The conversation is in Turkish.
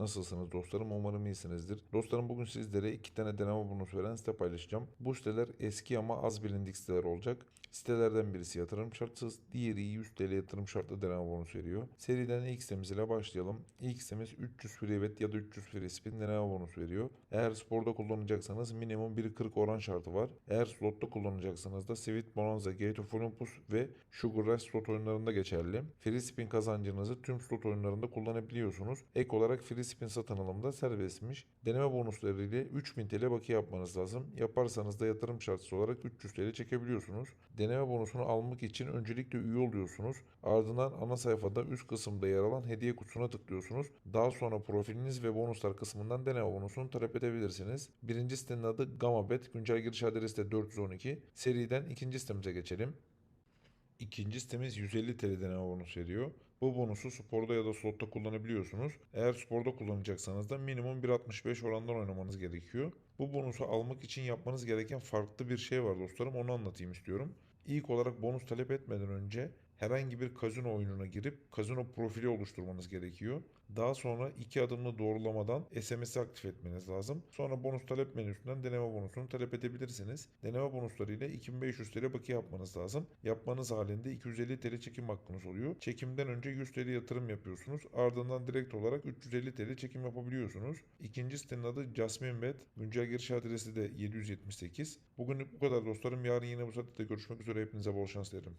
Nasılsınız dostlarım? Umarım iyisinizdir. Dostlarım bugün sizlere iki tane deneme bonus veren site paylaşacağım. Bu siteler eski ama az bilindik siteler olacak. Sitelerden birisi yatırım şartsız, diğeri 100 TL yatırım şartlı deneme bonus veriyor. Seriden ilk sitemiz ile başlayalım. İlk sitemiz 300 free bet ya da 300 free spin deneme bonus veriyor. Eğer sporda kullanacaksanız minimum 1.40 oran şartı var. Eğer slotta kullanacaksanız da Sweet Bonanza, Gate of Olympus ve Sugar Rush slot oyunlarında geçerli. Free spin kazancınızı tüm slot oyunlarında kullanabiliyorsunuz. Ek olarak free spin satın alımda serbestmiş. Deneme bonusları ile 3000 TL bakiye yapmanız lazım. Yaparsanız da yatırım şartısı olarak 300 TL çekebiliyorsunuz. Deneme bonusunu almak için öncelikle üye oluyorsunuz. Ardından ana sayfada üst kısımda yer alan hediye kutusuna tıklıyorsunuz. Daha sonra profiliniz ve bonuslar kısmından deneme bonusunu talep edebilirsiniz. Birinci sitenin adı GamaBet. Güncel giriş adresi de 412. Seriden ikinci sitemize geçelim. İkinci sitemiz 150 TL deneme bonus veriyor. Bu bonusu sporda ya da slotta kullanabiliyorsunuz. Eğer sporda kullanacaksanız da minimum 1.65 orandan oynamanız gerekiyor. Bu bonusu almak için yapmanız gereken farklı bir şey var dostlarım. Onu anlatayım istiyorum. İlk olarak bonus talep etmeden önce herhangi bir kazino oyununa girip kazino profili oluşturmanız gerekiyor. Daha sonra iki adımlı doğrulamadan SMS'i aktif etmeniz lazım. Sonra bonus talep menüsünden deneme bonusunu talep edebilirsiniz. Deneme bonusları ile 2500 TL bakiye yapmanız lazım. Yapmanız halinde 250 TL çekim hakkınız oluyor. Çekimden önce 100 TL yatırım yapıyorsunuz. Ardından direkt olarak 350 TL çekim yapabiliyorsunuz. İkinci sitenin adı Jasmine Bet. Güncel giriş adresi de 778. Bugünlük bu kadar dostlarım. Yarın yine bu saatte görüşmek üzere. Hepinize bol şans dilerim.